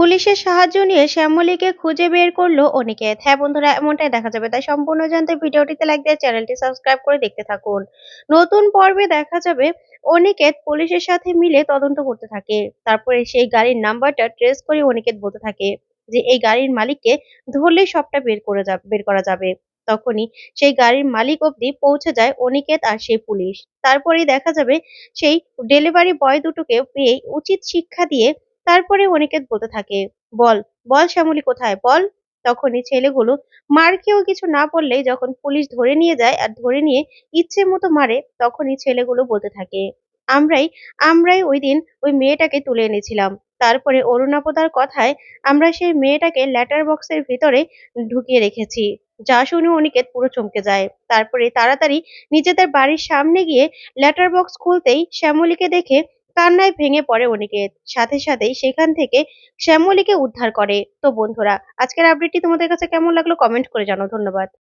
পুলিশের সাহায্য নিয়ে শ্যামলীকে খুঁজে বের করল অনিকেত। হ্যাঁ বন্ধুরা, এমনটাই দেখা যাবে। তাই সম্পূর্ণ জানতে ভিডিওটিতে লাইক দিয়ে চ্যানেলটি সাবস্ক্রাইব করে দেখতে থাকুন। নতুন পর্বে দেখা যাবে অনিকেত পুলিশের সাথে মিলে তদন্ত করতে থাকে। তারপরে সেই গাড়ির নাম্বারটা ট্রেস করে অনিকেত বলতে থাকে যে, এই গাড়ির মালিককে ধরলে সবটা বের করে যাবে বের করা যাবে। তখনই সেই গাড়ির মালিক অবধি পৌঁছে যায় অনিকেত আর সেই পুলিশ। তারপরেই দেখা যাবে সেই ডেলিভারি বয় দুটোকে পেয়ে উচিত শিক্ষা দিয়ে তারপরে অনিকেত বলতে থাকে, বল বল শ্যামলী কোথায়? বল। তখনই ছেলেগুলো মার খেয়েও কিছু না বললেই যখন পুলিশ ধরে নিয়ে যায় আর ধরে নিয়ে ইচ্ছে মতো মারে, তখনই ছেলেগুলো বলতে থাকে, আমরাই আমরাই ওই দিন ওই মেয়েটাকে তুলে এনেছিলাম। তারপরে অরুণাপদার কথায় আমরা সেই মেয়েটাকে ল্যাটার বক্সের ভিতরে ঢুকিয়ে রেখেছি। যা শুনে অনিকেত পুরো চমকে যায়। তারপরে তাড়াতাড়ি নিজেদের বাড়ির সামনে গিয়ে ল্যাটার বক্স খুলতেই শ্যামলীকে দেখে কান্নায় ভেঙে পড়ে অনিকেত সাথে সাথেই সেখান থেকে শ্যামলীকে উদ্ধার করে। তো বন্ধুরা, আজকের আপডেটটি তোমাদের কাছে কেমন লাগল কমেন্ট করে জানাও। ধন্যবাদ।